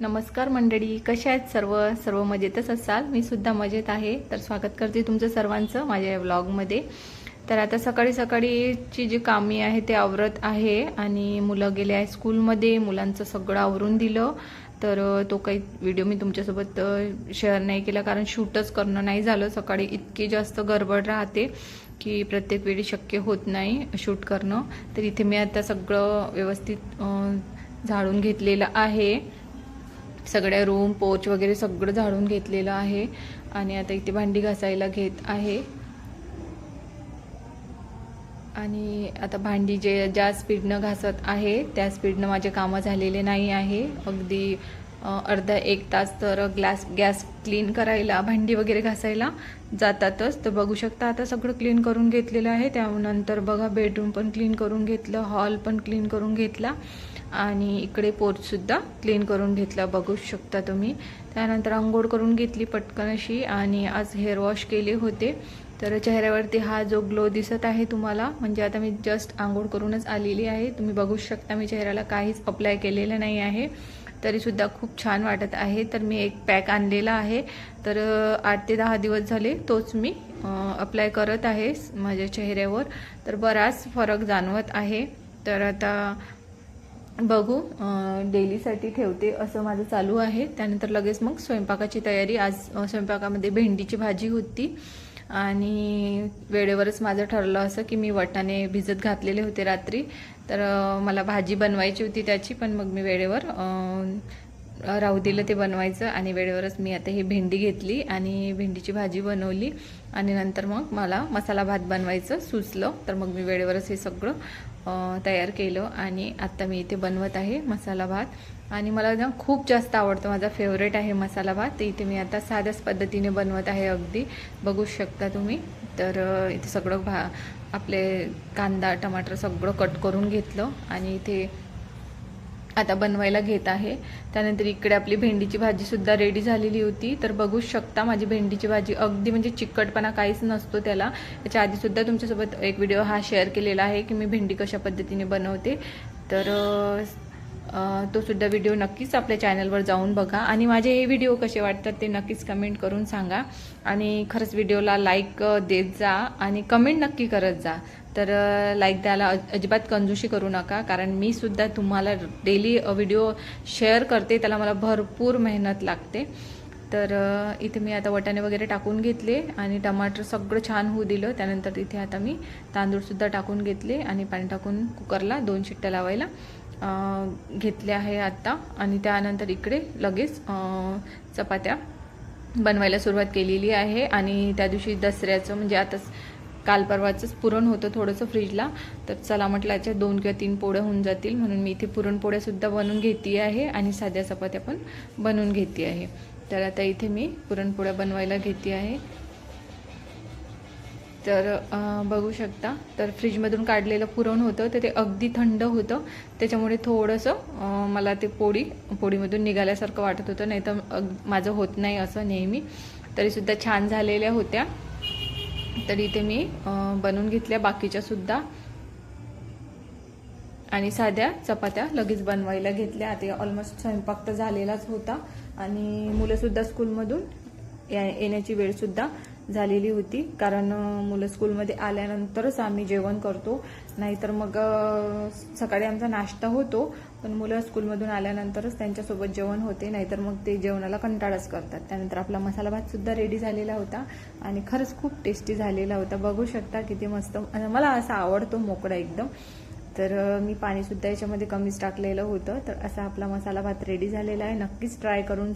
नमस्कार मंडळी कशा आहेत सर्व? सर्व मजेतच असाल? मी सुद्धा मजेत आहे. तर स्वागत करते तुमचं सर्वांचं माझ्या या व्लॉगमध्ये तर आता सकाळी सकाळीची जी कामी आहे ते आवरत आहे आणि मुलं गेले आहे स्कूलमध्ये मुलांचं सगळं आवरून दिलं. तर तो काही व्हिडिओ मी तुमच्यासोबत शेअर नाही केला कारण शूटच करणं नाही झालं. सकाळी इतकी जास्त गडबड राहते की प्रत्येक वेळी शक्य होत नाही शूट करणं. तर इथे मी आता सगळं व्यवस्थित झाडून घेतलेलं आहे. सगळ्या रूम पोच वगैरे सगळं झाडून घेतलेलं आहे. आणि आता इथे भांडी घासायला घेत आहे. आणि आता भांडी जे ज्या स्पीडनं घासत आहे त्या स्पीडनं माझे कामं झालेले नाही आहे. अगदी अर्धा एक तास तर ग्लास गॅस क्लीन करायला भांडी वगैरे घासायला जातातच. तर बघू शकता आता सगळं क्लीन करून घेतलेलं आहे. त्यानंतर बघा बेडरूम पण क्लीन करून घेतलं हॉल पण क्लीन करून घेतला आणि इकडे पोर्चसुद्धा क्लीन करून घेतला बघू शकता तुम्ही. त्यानंतर आंघोळ करून घेतली पटकन अशी आणि आज हेअर वॉश केले होते. तर चेहऱ्यावरती हा जो ग्लो दिसत आहे तुम्हाला म्हणजे आता मी जस्ट आंघोळ करूनच आलेली आहे. तुम्ही बघू शकता मी चेहऱ्याला काहीच अप्लाय केलेलं नाही आहे. तरीसुद्धा खूप छान वाटत आहे. तर मी एक पॅक आणलेला आहे. तर आठ ते दहा दिवस झाले तोच मी अप्लाय करत आहे माझ्या चेहऱ्यावर. तर बराच फरक जाणवत आहे. तर आता बघू डेलीसाठी ठेवते असं माझं चालू आहे. त्यानंतर लगेच मग स्वयंपाकाची तयारी. आज स्वयंपाकामध्ये भेंडीची भाजी होती. आणि वेळेवरच माझं ठरलं असं की मी वटाने भिजत घातलेले होते रात्री. तर मला भाजी बनवायची होती त्याची पण मग मी वेळेवर राहू दिलं ते बनवायचं आणि वेळेवरच मी आता ही भेंडी घेतली आणि भेंडीची भाजी बनवली. आणि नंतर मग मला मसाला भात बनवायचं सुचलं. तर मग मी वेळेवरच हे सगळं तयार केलं आणि आत्ता मी इथे बनवत आहे मसाला भात. आणि मला ना खूप जास्त आवडतं माझा फेवरेट आहे मसाला भात. तर इथे मी आता साध्याच पद्धतीने बनवत आहे अगदी. बघू शकता तुम्ही. तर इथे सगळं भा आपले कांदा टमाटर सगळं कट करून घेतलं आणि इथे आता बनवायला घेत आहे. त्यानंतर इकडे आपली भेंडीची भाजी सुद्धा रेडी झालेली होती. तर बघू शकता माझी भेंडीची भाजी अगदी म्हणजे चिकटपणा काहीच नसतो त्याला. त्याच्या आधी सुद्धा तुमच्यासोबत एक व्हिडिओ हा शेअर केलेला आहे की मी भेंडी कशा पद्धतीने बनवते. तर तो सुद्धा व्हिडिओ नक्कीच आपल्या चॅनलवर जाऊन बघा. आणि माझे हे व्हिडिओ कसे वाटतात ते नक्कीच कमेंट करून सांगा. आणि खरंच व्हिडिओला लाईक देत जा आणि कमेंट नक्की करत जा. तर लाईक द्यायला अज- अजिबात कंजूशी करू नका. कारण मी सुद्धा तुम्हाला डेली व्हिडिओ शेअर करते. त्याला मला भरपूर मेहनत लागते. तर इथे मी आता वटाणे वगैरे टाकून घेतले आणि टमाटर सगळं छान होऊ दिलं. त्यानंतर इथे आता मी तांदूळसुद्धा टाकून घेतले आणि पाणी टाकून कुकरला दोन शिट्ट्या लावायला. घेतले आहे आत्ता. आणि त्यानंतर इकडे लगेच चपात्या बनवायला सुरुवात केलेली आहे. आणि त्या दिवशी दसऱ्याचं म्हणजे आताच काल परवाचंच पुरण होतं थोडंसं फ्रीजला तर चला म्हटलं याच्या दोन किंवा तीन पोळ्या होऊन जातील. म्हणून मी इथे पुरणपोळ्यासुद्धा बनवून घेते आहे. आणि साध्या चपात्या पण बनवून घेते आहे. तर आता इथे मी पुरणपोळ्या बनवायला घेते आहे. तर बघू शकता. तर फ्रीजमधून काढलेलं पुरण होतं तर ते अगदी थंड होतं. त्याच्यामुळे थोडंसं मला ते पोळी पोळीमधून निघाल्यासारखं वाटत होतं. नाही तर अग- माझं होत नाही असं नेहमी. तरीसुद्धा छान झालेल्या होत्या. तर इथे मी बनवून घेतल्या. बाकीच्यासुद्धा आणि साध्या चपात्या लगेच बनवायला घेतल्या. आता ऑलमोस्ट स्वयंपाक तर झालेलाच होता. आणि मुलंसुद्धा स्कूलमधून या येण्याची वेळसुद्धा झालेली होती. कारण मुलं स्कूलमध्ये आल्यानंतरच आम्ही जेवण करतो. नाहीतर मग सकाळी आमचा नाश्ता होतो. पण मुलं स्कूलमधून आल्यानंतरच त्यांच्यासोबत जेवण होते. नाहीतर मग ते जेवणाला कंटाळाच करतात. त्यानंतर आपला मसाला भात सुद्धा रेडी झालेला होता. आणि खरंच खूप टेस्टी झालेला होता. बघू शकता किती मस्त. मला असा आवडतो मोकळा एकदम. तर मी पाणीसुद्धा याच्यामध्ये कमीच टाकलेलं होतं. तर असा आपला मसाला भात रेडी झालेला आहे. नक्कीच ट्राय करून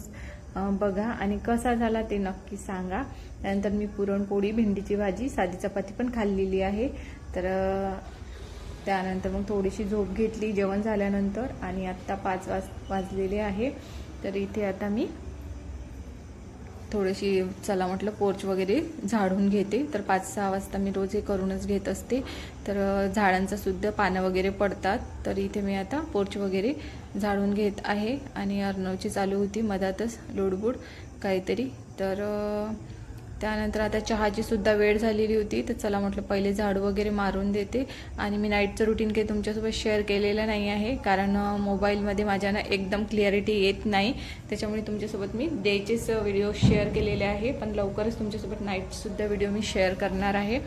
बघा. आणि कसा झाला ते नक्की सांगा. त्यानंतर मी पुरणपोळी भेंडीची भाजी साधी चपाती पण खाल्लेली आहे. तर त्यानंतर मग थोडीशी झोप घेतली जेवण झाल्यानंतर. आणि आत्ता पाच वाज वाजलेले आहे. तर इथे आता मी थोडीशी चला म्हटलं पोर्च वगैरे झाडून घेते. तर पाच सहा वाजता मी रोज हे करूनच घेत असते. तर झाडांचंसुद्धा सुद्धा पानं वगैरे पडतात. तर इथे मी आता पोर्च वगैरे झाडून घेत आहे. आणि अर्णवची चालू होती मधातच लोडबुड काहीतरी. तर त्यानंतर आता चहाची सुद्धा वेळ झालेली होती तर चला म्हटलं पहिले झाडू वगैरे मारून देते. आणि मी नाईटचं रुटीन काही तुमच्यासोबत शेअर केलेलं नाही आहे कारण मोबाईलमध्ये माझ्या ना एकदम क्लिअरिटी येत नाही. त्याच्यामुळे तुमच्यासोबत मी डेचेच व्हिडिओ शेअर केलेले आहे पण लवकरच तुमच्यासोबत नाईटसुद्धा व्हिडिओ मी शेअर करणार आहे.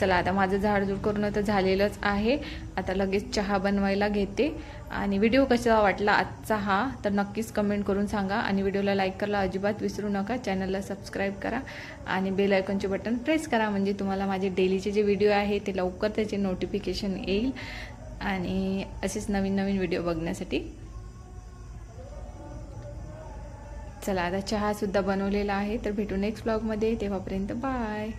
चला आता माझं झाडझूड करून तर झालेलंच आहे. आता लगेच चहा बनवायला घेते. आणि व्हिडिओ कसा वाटला आजचा हा तर नक्कीच कमेंट करून सांगा. आणि व्हिडिओला लाईक करायला अजिबात विसरू नका. चॅनलला सबस्क्राईब करा. आणि बेल आयकॉनचे बटन प्रेस करा. म्हणजे तुम्हाला माझे डेलीचे जे व्हिडिओ आहे ते लवकर त्याचे नोटिफिकेशन येईल. आणि असेच नवीन नवीन व्हिडिओ बघण्यासाठी. चला आता चहासुद्धा बनवलेला आहे. तर भेटू नेक्स्ट ब्लॉगमध्ये तेव्हापर्यंत बाय